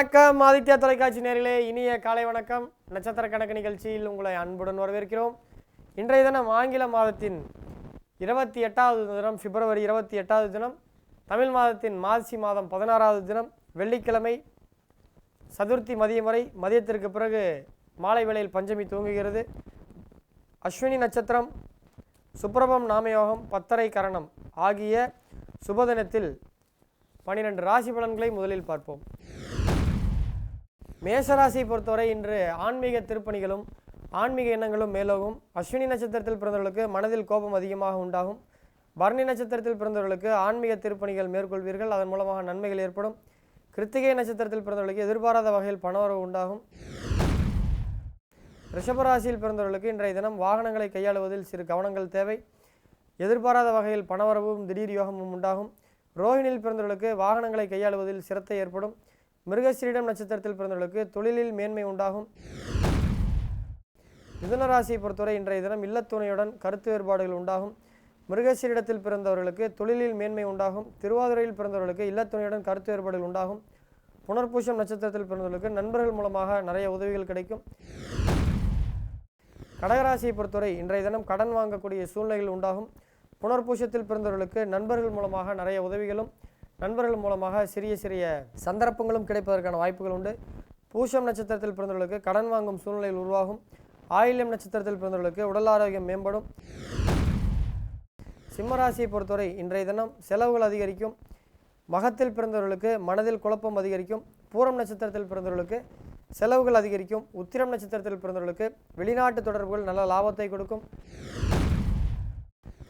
வணக்கம் ஆதித்யா தொலைக்காட்சி நேரிலே இனிய காலை வணக்கம். நட்சத்திர கணக்கு நிகழ்ச்சியில் உங்களை அன்புடன் வரவேற்கிறோம். இன்றைய தினம் ஆங்கில மாதத்தின் இருபத்தி எட்டாவது தினம் பிப்ரவரி இருபத்தி எட்டாவது தினம் தமிழ் மாதத்தின் மாசி மாதம் பதினாறாவது தினம் வெள்ளிக்கிழமை சதுர்த்தி மதியம் வரை மதியத்திற்கு பிறகு மாலை வேளையில் பஞ்சமி துவங்குகிறது. அஸ்வினி நட்சத்திரம் சுப்பிரபம் நாமயோகம் பத்தரை கரணம் ஆகிய சுபதினத்தில் பனிரெண்டு ராசி பலன்களை முதலில் பார்ப்போம். மேசராசியை பொறுத்தவரை இன்று ஆன்மீக திருப்பணிகளும் ஆன்மீக எண்ணங்களும் மேலோகும். அஸ்வினி நட்சத்திரத்தில் பிறந்தவர்களுக்கு மனதில் கோபம் அதிகமாக உண்டாகும். பரணி நட்சத்திரத்தில் பிறந்தவர்களுக்கு ஆன்மீக திருப்பணிகள் மேற்கொள்வீர்கள். அதன் மூலமாக நன்மைகள் ஏற்படும். கிருத்திகை நட்சத்திரத்தில் பிறந்தவர்களுக்கு எதிர்பாராத வகையில் பணவரவு உண்டாகும். ரிஷபராசியில் பிறந்தவர்களுக்கு இன்றைய தினம் வாகனங்களை கையாளுவதில் சிறு கவனங்கள் தேவை. எதிர்பாராத வகையில் பணவரவும் திடீர் யோகமும் உண்டாகும். ரோஹிணியில் பிறந்தவர்களுக்கு வாகனங்களை கையாளுவதில் சிரத்தை ஏற்படும். மிருகஸ்ரீடம் நட்சத்திரத்தில் பிறந்தவர்களுக்கு தொழிலில் மேன்மை உண்டாகும். மிதுன ராசியை பொறுத்தவரை இன்றைய தினம் இல்லத்துணையுடன் கருத்து வேறுபாடுகள் உண்டாகும். மிருகசீரிடத்தில் பிறந்தவர்களுக்கு தொழிலில் மேன்மை உண்டாகும். திருவாதிரையில் பிறந்தவர்களுக்கு இல்லத்துணையுடன் கருத்து வேறுபாடுகள் உண்டாகும். புனர்பூசம் நட்சத்திரத்தில் பிறந்தவர்களுக்கு நண்பர்கள் மூலமாக நிறைய உதவிகள் கிடைக்கும். கடகராசியை பொறுத்தவரை இன்றைய தினம் கடன் வாங்கக்கூடிய சூழ்நிலைகள் உண்டாகும். புனர்பூசத்தில் பிறந்தவர்களுக்கு நண்பர்கள் மூலமாக நிறைய உதவிகளும் நண்பர்கள் மூலமாக சிறிய சிறிய சந்தர்ப்பங்களும் கிடைப்பதற்கான வாய்ப்புகள் உண்டு. பூஷம் நட்சத்திரத்தில் பிறந்தவர்களுக்கு கடன் வாங்கும் சூழ்நிலையில் உருவாகும். ஆயில்யம் நட்சத்திரத்தில் பிறந்தவர்களுக்கு உடல் ஆரோக்கியம் மேம்படும். சிம்மராசியை பொறுத்தவரை இன்றைய தினம் செலவுகள் அதிகரிக்கும். மகத்தில் பிறந்தவர்களுக்கு மனதில் குழப்பம் அதிகரிக்கும். பூரம் நட்சத்திரத்தில் பிறந்தவர்களுக்கு செலவுகள் அதிகரிக்கும். உத்திரம் நட்சத்திரத்தில் பிறந்தவர்களுக்கு வெளிநாட்டு தொடர்புகள் நல்ல லாபத்தை கொடுக்கும்.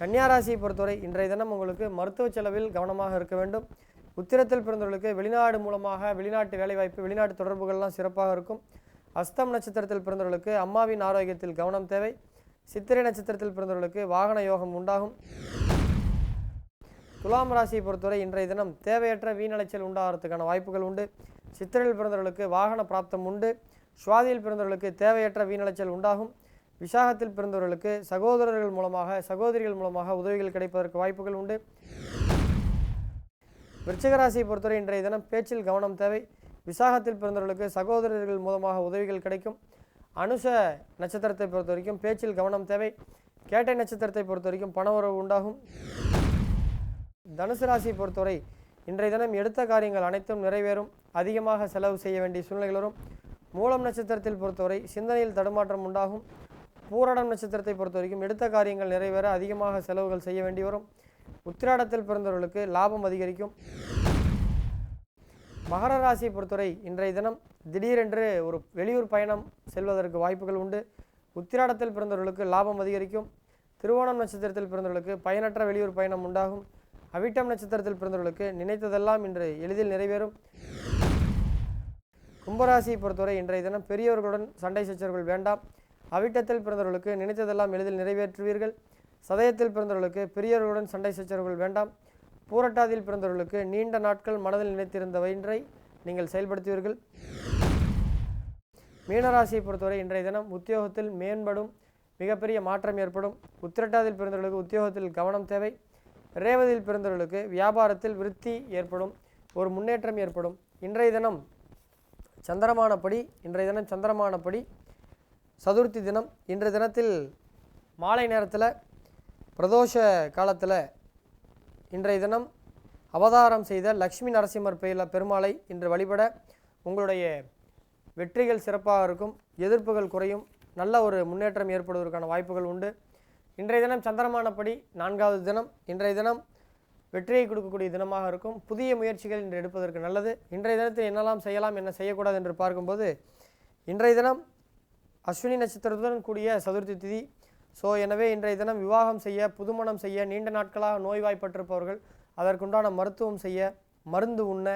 கன்னியாராசியை பொறுத்தவரை இன்றைய தினம் உங்களுக்கு மருத்துவ செலவில் கவனமாக இருக்க வேண்டும். உத்திரத்தில் பிறந்தவர்களுக்கு வெளிநாடு மூலமாக வெளிநாட்டு வேலைவாய்ப்பு வெளிநாட்டு தொடர்புகள்லாம் சிறப்பாக இருக்கும். அஸ்தம் நட்சத்திரத்தில் பிறந்தவர்களுக்கு அம்மாவின் ஆரோக்கியத்தில் கவனம் தேவை. சித்திரை நட்சத்திரத்தில் பிறந்தவர்களுக்கு வாகன யோகம் உண்டாகும். துலாம் ராசியை பொறுத்தவரை இன்றைய தினம் தேவையற்ற வீணலைச்சல் உண்டாகிறதுக்கான வாய்ப்புகள் உண்டு. சித்திரையில் பிறந்தவர்களுக்கு வாகன பிராப்தம் உண்டு. சுவாதியில் பிறந்தவர்களுக்கு தேவையற்ற வீணலைச்சல் உண்டாகும். விசாகத்தில் பிறந்தவர்களுக்கு சகோதரர்கள் மூலமாக சகோதரிகள் மூலமாக உதவிகள் கிடைப்பதற்கு வாய்ப்புகள் உண்டு. விருச்சிகராசியை பொறுத்தவரை இன்றைய தினம் பேச்சில் கவனம் தேவை. விசாகத்தில் பிறந்தவர்களுக்கு சகோதரர்கள் மூலமாக உதவிகள் கிடைக்கும். அனுச நட்சத்திரத்தை பொறுத்த வரைக்கும் பேச்சில் கவனம் தேவை. கேட்டை நட்சத்திரத்தை பொறுத்த வரைக்கும் உறவு உண்டாகும். தனுசு ராசியை பொறுத்தவரை இன்றைய தினம் எடுத்த காரியங்கள் அனைத்தும் நிறைவேறும். அதிகமாக செலவு செய்ய வேண்டிய சூழ்நிலைகளும் வரும். மூலம் நட்சத்திரத்தில் பொறுத்தவரை சிந்தனையில் தடுமாற்றம் உண்டாகும். பூரடம் நட்சத்திரத்தை பொறுத்த வரைக்கும் எடுத்த காரியங்கள் நிறைவேற அதிகமாக செலவுகள் செய்ய வேண்டி வரும். உத்திராடத்தில் பிறந்தவர்களுக்கு லாபம் அதிகரிக்கும். மகர ராசியை பொறுத்தவரை இன்றைய தினம் திடீரென்று ஒரு வெளியூர் பயணம் செல்வதற்கு வாய்ப்புகள் உண்டு. உத்திராடத்தில் பிறந்தவர்களுக்கு லாபம் அதிகரிக்கும். திருவோணம் நட்சத்திரத்தில் பிறந்தவர்களுக்கு பயனற்ற வெளியூர் பயணம் உண்டாகும். அவிட்டம் நட்சத்திரத்தில் பிறந்தவர்களுக்கு நினைத்ததெல்லாம் இன்று எளிதில் நிறைவேறும். கும்பராசியை பொறுத்தவரை இன்றைய தினம் பெரியவர்களுடன் சண்டை சச்சரவுகள் வேண்டாம். அவிட்டத்தில் பிறந்தவர்களுக்கு நினைத்ததெல்லாம் எளிதில் நிறைவேற்றுவீர்கள். சதயத்தில் பிறந்தவர்களுக்கு பெரியவர்களுடன் சண்டை சச்சரவுகள் வேண்டாம். பூரட்டாதியில் பிறந்தவர்களுக்கு நீண்ட நாட்கள் மனதில் நினைத்திருந்த வயின்றை நீங்கள் செயல்படுத்துவீர்கள். மீனராசியை பொறுத்தவரை இன்றைய தினம் உத்தியோகத்தில் மேம்படும் மிகப்பெரிய மாற்றம் ஏற்படும். உத்திரட்டாதில் பிறந்தவர்களுக்கு உத்தியோகத்தில் கவனம் தேவை. ரேவதியில் பிறந்தவர்களுக்கு வியாபாரத்தில் விருத்தி ஏற்படும் ஒரு முன்னேற்றம் ஏற்படும். இன்றைய தினம் சந்திரமானப்படி இன்றைய தினம் சந்திரமானப்படி சதுர்த்தி தினம். இன்றைய தினத்தில் மாலை நேரத்தில் பிரதோஷ காலத்தில் இன்றைய தினம் அவதாரம் செய்த லக்ஷ்மி நரசிம்மர் பெயில பெருமாளை இன்று வழிபட உங்களுடைய வெற்றிகள் சிறப்பாக இருக்கும் எதிர்ப்புகள் குறையும் நல்ல ஒரு முன்னேற்றம் ஏற்படுவதற்கான வாய்ப்புகள் உண்டு. இன்றைய தினம் சந்திரமானப்படி நான்காவது தினம். இன்றைய தினம் வெற்றியை கொடுக்கக்கூடிய தினமாக இருக்கும். புதிய முயற்சிகள் இன்று எடுப்பதற்கு நல்லது. இன்றைய தினத்தில் என்னெல்லாம் செய்யலாம் என்ன செய்யக்கூடாது என்று பார்க்கும்போது இன்றைய தினம் அஸ்வினி நட்சத்திரத்துடன் கூடிய சதுர்த்தி திதி. ஸோ எனவே இன்றைய தினம் விவாகம் செய்ய புதுமணம் செய்ய நீண்ட நாட்களாக நோய்வாய்ப்பட்டிருப்பவர்கள் அதற்குண்டான மருத்துவம் செய்ய மருந்து உண்ண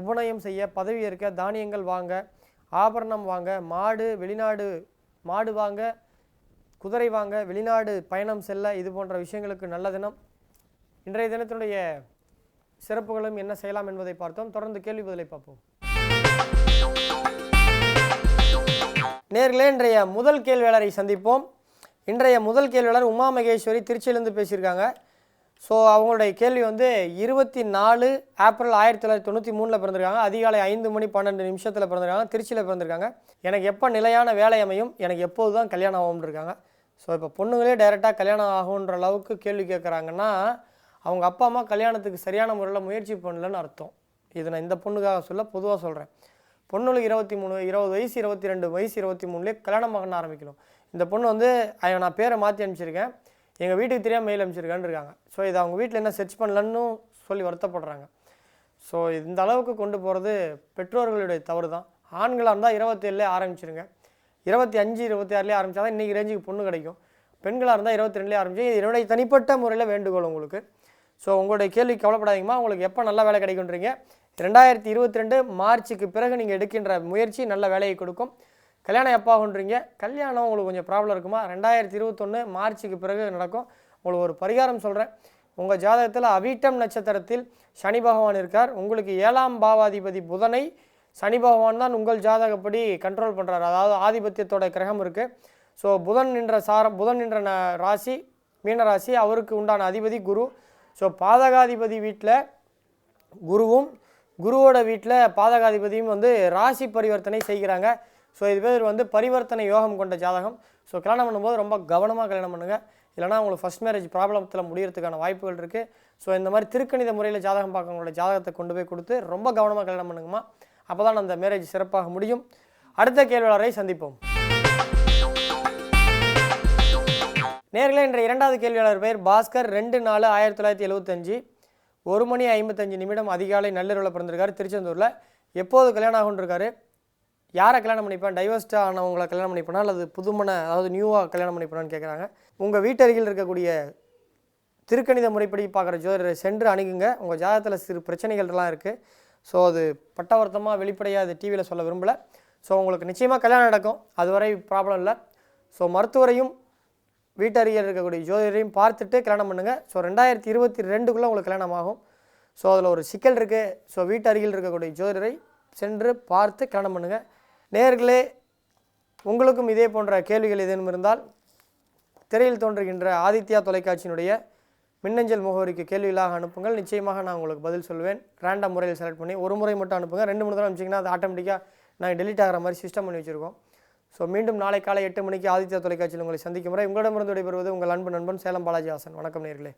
உபநயம் செய்ய பதவி ஏற்க தானியங்கள் வாங்க ஆபரணம் வாங்க மாடு வெளிநாடு மாடு வாங்க குதிரை வாங்க வெளிநாடு பயணம் செல்ல இது போன்ற விஷயங்களுக்கு நல்ல தினம். இன்றைய தினத்தினுடைய சிறப்புகளும் என்ன செய்யலாம் என்பதை பார்த்தோம். தொடர்ந்து கேள்வி பதிலை பார்ப்போம். நேர்களே இன்றைய முதல் கேள்வியாளரை சந்திப்போம். இன்றைய முதல் கேள்வியாளர் உமா மகேஸ்வரி திருச்சியிலேருந்து பேசியிருக்காங்க. ஸோ அவங்களுடைய கேள்வி வந்து இருபத்தி நாலு ஏப்ரல் ஆயிரத்தி தொள்ளாயிரத்தி தொண்ணூற்றி மூணில் பிறந்திருக்காங்க. அதிகாலை ஐந்து மணி பன்னெண்டு நிமிஷத்தில் பிறந்திருக்காங்க. திருச்சியில் பிறந்திருக்காங்க. எனக்கு எப்போ நிலையான வேலை அமையும்? எனக்கு எப்போது தான் கல்யாணம் ஆகும்னு இருக்காங்க. ஸோ இப்போ பொண்ணுங்களே டைரெக்டாக கல்யாணம் ஆகுன்ற அளவுக்கு கேள்வி கேட்குறாங்கன்னா அவங்க அப்பா அம்மா கல்யாணத்துக்கு சரியான முறையில் முயற்சி பண்ணலன்னு அர்த்தம். இது நான் இந்த பொண்ணுக்காக சொல்ல பொதுவாக சொல்கிறேன் பொண்ணுங்களுக்கு இருபத்தி மூணு இருபது வயசு இருபத்தி ரெண்டு வயசு இருபத்தி மூணுலேயே கல்யாணம் பண்ண ஆரம்பிக்கணும். இந்த பொண்ணு வந்து நான் பேரை மாற்றி அனுப்பிச்சிருக்கேன். எங்கள் வீட்டுக்கு தெரியாமல் மெயில் அனுப்பிச்சிருக்கான்னு இருக்காங்க. ஸோ இதை அவங்க வீட்டில் என்ன சர்ச் பண்ணலன்னு சொல்லி வருத்தப்படுறாங்க. ஸோ இந்த அளவுக்கு கொண்டு போகிறது பெற்றோர்களுடைய தவறு தான் ஆண்களாக இருந்தால் இருபத்தேழுலே ஆரம்பிச்சிருங்க. இருபத்தி அஞ்சு இருபத்தி ஆறுலேயே ஆரம்பித்தா தான் இன்றைக்கி ரேஞ்சுக்கு பொண்ணு கிடைக்கும். பெண்களாக இருந்தால் இருபத்தி ரெண்டுலேயே ஆரம்பிச்சு இது என்னுடைய தனிப்பட்ட முறையில் வேண்டுகோள் உங்களுக்கு. ஸோ உங்களுடைய கேள்வி கவலைப்படாதீங்கம்மா. உங்களுக்கு எப்போ நல்ல வேலை கிடைக்குன்றீங்க ரெண்டாயிரத்தி இருபத்தி ரெண்டு மார்ச்சுக்கு பிறகு நீங்கள் எடுக்கின்ற முயற்சி நல்ல வேலையை கொடுக்கும். கல்யாணம் எப்போ ஆகுன்றீங்க? கல்யாணம் உங்களுக்கு கொஞ்சம் ப்ராப்ளம் இருக்குமா? ரெண்டாயிரத்தி இருபத்தொன்று மார்ச்சுக்கு பிறகு நடக்கும். உங்களுக்கு ஒரு பரிகாரம் சொல்கிறேன் உங்கள் ஜாதகத்தில் அவிட்டம் நட்சத்திரத்தில் சனி பகவான் இருக்கார். உங்களுக்கு ஏழாம் பாவாதிபதி புதனை சனி பகவான் தான் உங்கள் ஜாதகப்படி கண்ட்ரோல் பண்ணுறாரு அதாவது ஆதிபத்தியத்தோட கிரகம் இருக்குது ஸோ புதன் நின்ற சாரம் புதன் நின்ற ந- ராசி மீன ராசி அவருக்கு உண்டான அதிபதி குரு. ஸோ பாதகாதிபதி வீட்டில் குருவும் குருவோட வீட்டில் பாதகாதிபதியும் வந்து ராசி பரிவர்த்தனை செய்கிறாங்க. ஸோ இது பேர் வந்து பரிவர்த்தனை யோகம் கொண்ட ஜாதகம். ஸோ கல்யாணம் பண்ணும்போது ரொம்ப கவனமாக கல்யாணம் பண்ணுங்கள் இல்லைனா உங்களுக்கு ஃபஸ்ட் மேரேஜ் ப்ராப்ளத்தில் முடியறதுக்கான வாய்ப்புகள் இருக்குது ஸோ இந்த மாதிரி திருக்கணித முறையில் ஜாதகம் பார்க்கறவங்களோட ஜாதகத்தை கொண்டு போய் கொடுத்து ரொம்ப கவனமாக கல்யாணம் பண்ணுங்கம்மா. அப்போ தான் அந்த மேரேஜ் சிறப்பாக முடியும். அடுத்த கேள்வியாளரை சந்திப்போம். நேர்களே இன்றைய இரண்டாவது கேள்வியாளர் பேர் பாஸ்கர். ரெண்டு நாலு ஆயிரத்தி தொள்ளாயிரத்தி எழுபத்தஞ்சு ஒரு மணி ஐம்பத்தஞ்சு நிமிடம் அதிகாலை நள்ளிரவில் பிறந்திருக்காரு. திருச்செந்தூரில் எப்போது கல்யாணம் ஆகும்னு யாரை கல்யாணம் பண்ணிப்பேன்? டைவர்ஸ்டாக ஆனவங்களை கல்யாணம் பண்ணிப்பேனா? அல்லது புதுமண அதாவது நியூவாக கல்யாணம் பண்ணிப்பேனான்னு கேட்குறாங்க உங்கள் வீட்டருகில் இருக்கக்கூடிய திருக்கணித முறைப்படி பார்க்குற ஜோதிடரை சென்று அணுகுங்க. உங்கள் ஜாதகத்தில் சிறு பிரச்சனைகள்லாம் இருக்குது ஸோ அது பட்டவர்த்தமாக வெளிப்படையாக அது டிவியில் சொல்ல விரும்பலை. ஸோ உங்களுக்கு நிச்சயமாக கல்யாணம் நடக்கும். அதுவரை ப்ராப்ளம் இல்லை. ஸோ மருத்துவரையும் வீட்டருகில் இருக்கக்கூடிய ஜோதிடரையும் பார்த்துட்டு கல்யாணம் பண்ணுங்கள் ஸோ ரெண்டாயிரத்தி இருபத்தி ரெண்டுக்குள்ளே உங்களுக்கு கல்யாணம் ஆகும் ஸோ அதில் ஒரு சிக்கல் இருக்குது ஸோ வீட்டருகில் இருக்கக்கூடிய ஜோதிடரை சென்று பார்த்து கல்யாணம் பண்ணுங்கள் நேர்களே உங்களுக்கும் இதே போன்ற கேள்விகள் ஏதேனும் இருந்தால் திரையில் தோன்றுகின்ற ஆதித்யா தொலைக்காட்சியினுடைய மின்னஞ்சல் முகவரிக்கு கேள்விகளாக அனுப்புங்கள். நிச்சயமாக நான் உங்களுக்கு பதில் சொல்வேன். ரேண்டம் முறையில் செலக்ட் பண்ணி ஒரு முறை மட்டும் அனுப்புங்க. ரெண்டு மூணு தடவை அனுப்பிச்சிங்கன்னா அது ஆட்டோமேட்டிக்காக நாங்கள் டெலிட் ஆகிற மாதிரி சிஸ்டம் பண்ணி வச்சுருக்கோம். ஸோ மீண்டும் நாளை காலை எட்டு மணிக்கு ஆதித்யா தொலைக்காட்சியில் உங்களை சந்திக்கும் முறை உங்களிடமிருந்து விடைபெறுவது உங்கள் அன்பு நண்பன் சேலம் பாலாஜி ஹாசன். வணக்கம் நேர்களே.